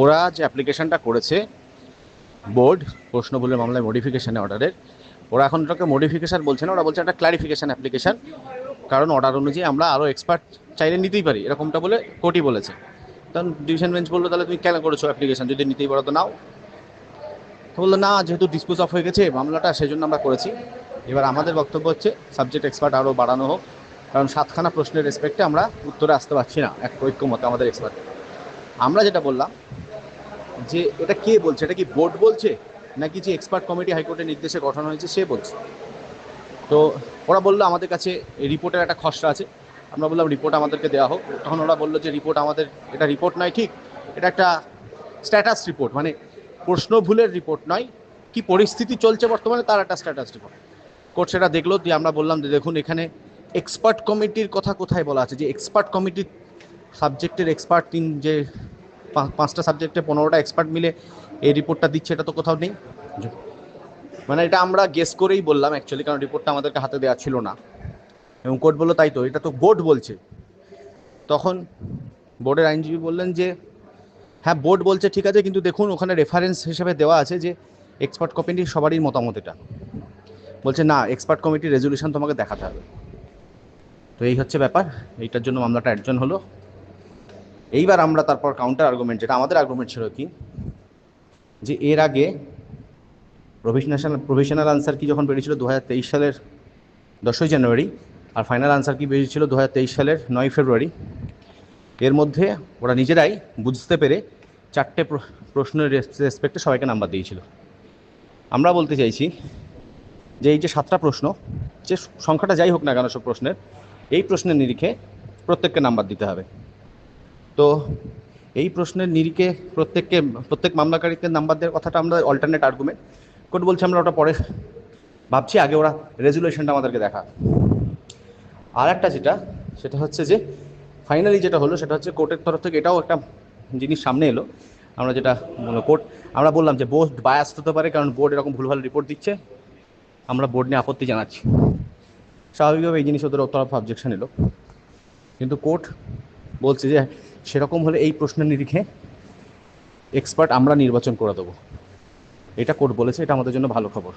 ওরা যে অ্যাপ্লিকেশনটা করেছে, বোর্ড প্রশ্ন বলে মামলায় মডিফিকেশানে অর্ডারের ওরা এখন ওটাকে মডিফিকেশান বলছে না, ওরা বলছে একটা ক্লারিফিকেশান অ্যাপ্লিকেশান কারণ অর্ডার অনুযায়ী আমরা আরও এক্সপার্ট চাইলে নিতেই পারি, এরকমটা বলে কোর্টই বলেছে। তখন ডিভিশন বেঞ্চ বলল, তাহলে তুমি কেন করেছ অ্যাপ্লিকেশান যদি নিতেই পারো তো নাও। বলল, না, যেহেতু ডিসপোজ অফ হয়ে গেছে মামলাটা সেই জন্য আমরা করেছি। এবার আমাদের বক্তব্য হচ্ছে সাবজেক্ট এক্সপার্ট আরও বাড়ানো হোক, কারণ সাতখানা প্রশ্নের রেসপেক্টে আমরা উত্তরে আসতে পারছি না, এক ঐক্যমত আমাদের এক্সপার্ট আমরা যেটা বললাম যে এটা কে বলছে? এটা কি বোর্ড বলছে? নাকি যে এক্সপার্ট কমিটি হাইকোর্টের নির্দেশে গঠন হয়েছে, সে বলছে। তো ওরা বলল, আমাদের কাছে রিপোর্টের একটা খসড়া আছে। আমরা বললাম, রিপোর্ট আমাদেরকে দেওয়া হোক। তখন ওরা বলল যে, রিপোর্ট আমাদের, এটা রিপোর্ট নয়, ঠিক। এটা একটা স্ট্যাটাস রিপোর্ট মানে প্রশ্ন ভুলের রিপোর্ট নয়। কি পরিস্থিতি চলছে বর্তমানে, তার একটা স্ট্যাটাস রিপোর্ট। কোর্ট সেটা দেখল, দিয়ে আমরা বললাম, যে দেখুন, এখানে এক্সপার্ট কমিটির কথা কোথায় বলা আছে? যে এক্সপার্ট কমিটির সাবজেক্টের এক্সপার্ট তিন যে পাঁচটা সাবজেক্টে পনেরোটা এক্সপার্ট মিলে এই রিপোর্টটা দিচ্ছে, এটা তো কোথাও নেই। মানে এটা আমরা গেস করেই বললাম অ্যাকচুয়ালি কারণ রিপোর্টটা আমাদেরকে হাতে দেওয়া ছিল না। এবং কোর্ট বলল, তাই তো, এটা তো বোর্ড বলছে। তখন বোর্ডের আইনজীবী বললেন যে হ্যাঁ বোর্ড বলছে, ঠিক আছে, কিন্তু দেখুন, ওখানে রেফারেন্স হিসেবে দেওয়া আছে যে এক্সপার্ট কমিটির সবারই মতামত এটা। বলছে, না এক্সপার্ট কমিটির রেজলিউশন তোমাকে দেখাতে হবে। তো এই হচ্ছে ব্যাপার, এইটার জন্য মামলাটা অ্যাডজন হলো। এইবার আমরা তারপর কাউন্টার আর্গুমেন্ট যেটা আমাদের আর্গুমেন্ট ছিল কি? যে এর আগে প্রভিশনাল প্রভিশনাল আনসার কি যখন বেরিয়েছিল? দু হাজার তেইশ সালের দশই জানুয়ারি। আর ফাইনাল আনসার কি বেরিয়েছিল? দু হাজার তেইশ সালের নয় ফেব্রুয়ারি। এর মধ্যে ওরা নিজেরাই বুঝতে পেরে চারটে প্রশ্নের রেসপেক্টে সবাইকে নাম্বার দিয়েছিল। আমরা বলতে চাইছি যে এই যে সাতটা প্রশ্ন, যে সংখ্যাটা যাই হোক না কেন সব প্রশ্নের, এই প্রশ্নের নিরিখে প্রত্যেককে নাম্বার দিতে হবে। তো এই প্রশ্নের নিরিখে প্রত্যেককে, প্রত্যেক মামলাকারীকে নাম্বার দেওয়ার কথাটা আমরা অল্টারনেট আর্গুমেন্ট কোর্ট বলছে আমরা ওটা পরে ভাবছি, আগে ওরা রেজুলেশনটা আমাদেরকে দেখা। আর একটা যেটা, সেটা হচ্ছে যে ফাইনালি যেটা হলো, সেটা হচ্ছে কোর্টের তরফ থেকে এটাও একটা জিনিস সামনে এলো। আমরা যেটা কোর্ট, আমরা বললাম যে বোর্ড বায়াস হতে পারে, কারণ বোর্ড এরকম ভুলভাল রিপোর্ট দিচ্ছে। আমরা বোর্ড নিয়ে আপত্তি জানাচ্ছি। স্বাভাবিকভাবে এই জিনিস ওদের তরফ অবজেকশন এলো। কিন্তু কোর্ট বলছে যে সেরকম হলে এই প্রশ্নের নিরিখে এক্সপার্ট আমরা নির্বাচন করে দেবো। এটা কোর্ট বলেছে, এটা আমাদের জন্য ভালো খবর।